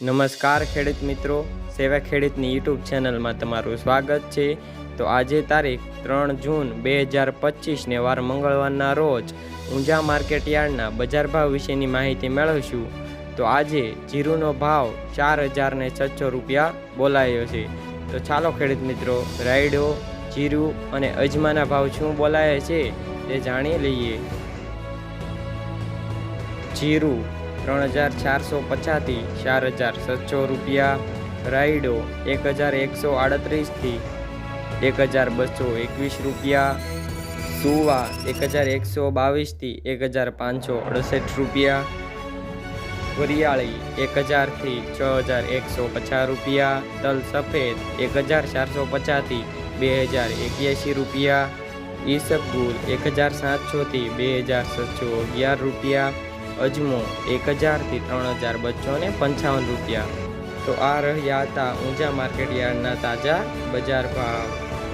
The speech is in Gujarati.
નમસ્કાર ખેડૂત મિત્રો, સેવા ખેડૂતની યુટ્યુબ ચેનલમાં તમારું સ્વાગત છે. તો આજે તારીખ ત્રણ જૂન બે હજાર પચીસને વાર મંગળવારના રોજ ઊંઝા માર્કેટ યાર્ડના બજાર ભાવ વિશેની માહિતી મેળવીશું. તો આજે જીરુનો ભાવ ચાર હજારને છસો રૂપિયા બોલાયો છે. તો ચાલો ખેડૂત મિત્રો, રાયડો, જીરું અને અજમાના ભાવ શું બોલાયા છે તે જાણી લઈએ. જીરું ત્રણ હજાર ચારસો પચાસથી ચાર હજાર સાતસો રૂપિયા. રાયડો એક હજાર એકસો આડત્રીસથી એક હજાર બસો એકવીસ રૂપિયા. સુવા એક હજાર એકસો બાવીસથી એક હજાર પાંચસો અડસઠ રૂપિયા. વરિયાળી એક હજારથી છ હજાર એકસો પચાસ રૂપિયા. તલ સફેદ એક હજાર ચારસો પચાસથી બે હજાર એક્યાસી રૂપિયા. ઈસબગુલ એક હજાર સાતસોથી બે હજાર સાતસો અગિયાર રૂપિયા. અજમો એક હજારથી ત્રણ હજાર બસો ને પંચાવન રૂપિયા. તો આ રહ્યા હતા ઊંઝા માર્કેટ યાર્ડના તાજા બજાર ભાવ.